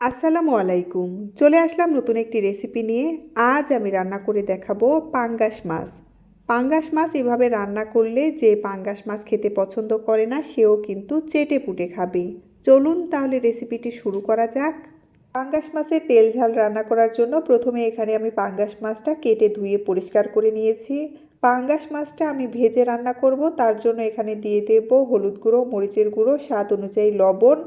আসসালামু আলাইকুম। চলে আসলাম নতুন একটি রেসিপি নিয়ে। আজ আমি রান্না করে দেখাবো পাঙ্গাস মাছ। পাঙ্গাস মাছ এভাবে রান্না করলে যে পাঙ্গাস মাছ খেতে পছন্দ করে না, সেও কিন্তু চেটে পুটে খাবে। চলুন তাহলে রেসিপিটি শুরু করা যাক। পাঙ্গাস মাছের তেল ঝাল রান্না করার জন্য প্রথমে এখানে আমি পাঙ্গাস মাছটা কেটে ধুয়ে পরিষ্কার করে নিয়েছি। পাঙ্গাস মাছটা আমি ভেজে রান্না করব, তার জন্য এখানে দিয়ে দেব হলুদ গুঁড়ো, মরিচের গুঁড়ো, স্বাদ অনুযায়ী লবণ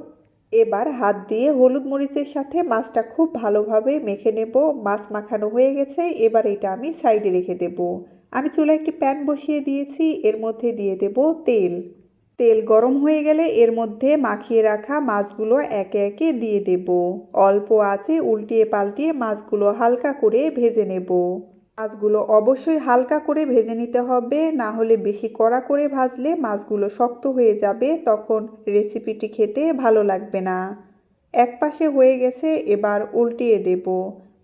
এবার হাত দিয়ে হলুদ মরিচের সাথে মাছটা খুব ভালোভাবে মেখে নেব। মাছ মাখানো হয়ে গেছে, এবার এটা আমি সাইডে রেখে দেব। আমি চুলায় একটি প্যান বসিয়ে দিয়েছি, এর মধ্যে দিয়ে দেব তেল। তেল গরম হয়ে গেলে এর মধ্যে মাখিয়ে রাখা মাছগুলো একে একে দিয়ে দেব। অল্প আছে উল্টিয়ে পাল্টিয়ে মাছগুলো হালকা করে ভেজে নেব। মাছগুলো অবশ্যই হালকা করে ভেজে নিতে হবে, না হলে বেশি কড়া করে ভাজলে মাছগুলো শক্ত হয়ে যাবে, তখন রেসিপিটি খেতে ভালো লাগবে না। এক পাশে হয়ে গেছে, এবার উল্টিয়ে দেব।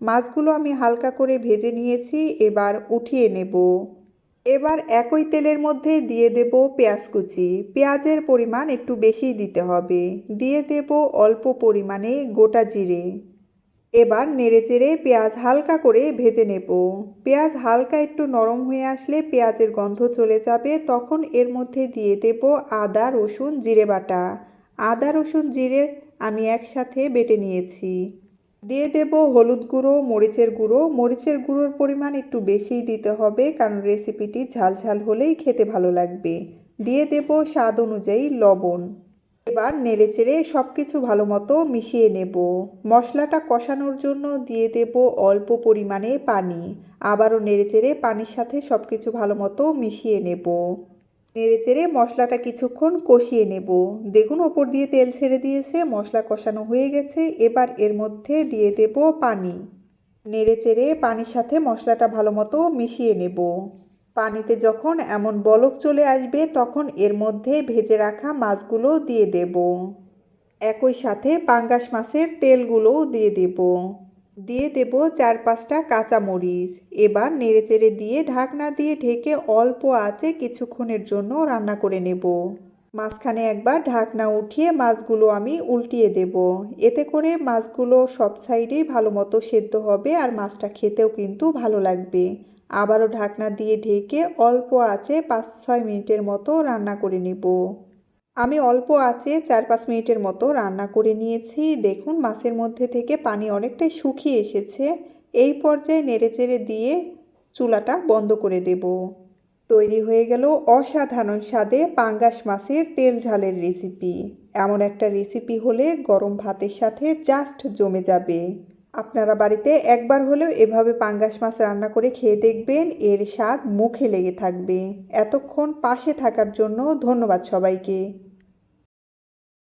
মাছগুলো আমি হালকা করে ভেজে নিয়েছি, এবার উঠিয়ে নেব। এবার একই তেলের মধ্যে দিয়ে দেব পেঁয়াজ কুচি। পেঁয়াজের পরিমাণ একটু বেশি দিতে হবে। দিয়ে দেব অল্প পরিমাণে গোটা জিরে। এবার নেড়েচেড়ে পেঁয়াজ হালকা করে ভেজে নেব। পেঁয়াজ হালকা একটু নরম হয়ে আসলে পেঁয়াজের গন্ধ চলে যাবে, তখন এর মধ্যে দিয়ে দেব আদা, রসুন, জিরে বাটা। আদা, রসুন, জিরে আমি একসাথে বেটে নিয়েছি। দিয়ে দেব হলুদ গুঁড়ো, মরিচের গুঁড়ো। মরিচের গুঁড়োর পরিমাণ একটু বেশিই দিতে হবে, কারণ রেসিপিটি ঝাল ঝাল হলেই খেতে ভালো লাগবে। দিয়ে দেব স্বাদ অনুযায়ী লবণ। এবার নেড়েচেড়ে সব কিছু ভালো মতো মিশিয়ে নেব। মশলাটা কষানোর জন্য দিয়ে দেব অল্প পরিমাণে পানি। আবারও নেড়েচেড়ে পানির সাথে সব কিছু ভালো মতো মিশিয়ে নেব। নেড়েচেড়ে মশলাটা কিছুক্ষণ কষিয়ে নেব। দেখুন, ওপর দিয়ে তেল ছেড়ে দিয়েছে, মশলা কষানো হয়ে গেছে। এবার এর মধ্যে দিয়ে দেব পানি। নেড়ে নেড়েচেড়ে পানির সাথে মশলাটা ভালো মতো মিশিয়ে নেব। পানিতে যখন এমন বলক চলে আসবে, তখন এর মধ্যে ভেজে রাখা মাছগুলো দিয়ে দেব। একই সাথে পাঙ্গাস মাছের তেলগুলোও দিয়ে দেব। দিয়ে দেব চার পাঁচটা কাঁচামরিচ। এবার নেড়েচেড়ে দিয়ে ঢাকনা দিয়ে ঢেকে অল্প আঁচে কিছুক্ষণের জন্য রান্না করে নেব। মাঝখানে একবার ঢাকনা উঠিয়ে মাছগুলো আমি উল্টিয়ে দেব। এতে করে মাছগুলো সব সাইডেই ভালো মতো সেদ্ধ হবে আর মাছটা খেতেও কিন্তু ভালো লাগবে। আবারও ঢাকনা দিয়ে ঢেকে অল্প আঁচে পাঁচ ছয় মিনিটের মতো রান্না করে নেব। আমি অল্প আঁচে চার পাঁচ মিনিটের মতো রান্না করে নিয়েছি। দেখুন, মাছের মধ্যে থেকে পানি অনেকটাই শুকিয়ে এসেছে। এই পর্যায়ে নেড়েচেড়ে দিয়ে চুলাটা বন্ধ করে দেব। তৈরি হয়ে গেল অসাধারণ স্বাদে পাঙ্গাস মাছের তেল ঝালের রেসিপি। এমন একটা রেসিপি হলে গরম ভাতের সাথে জাস্ট জমে যাবে। আপনারা বাড়িতে একবার হলেও এভাবে পাঙ্গাস মাছ রান্না করে খেয়ে দেখবেন, এর স্বাদ মুখে লেগে থাকবে। এতক্ষণ পাশে থাকার জন্য ধন্যবাদ সবাইকে।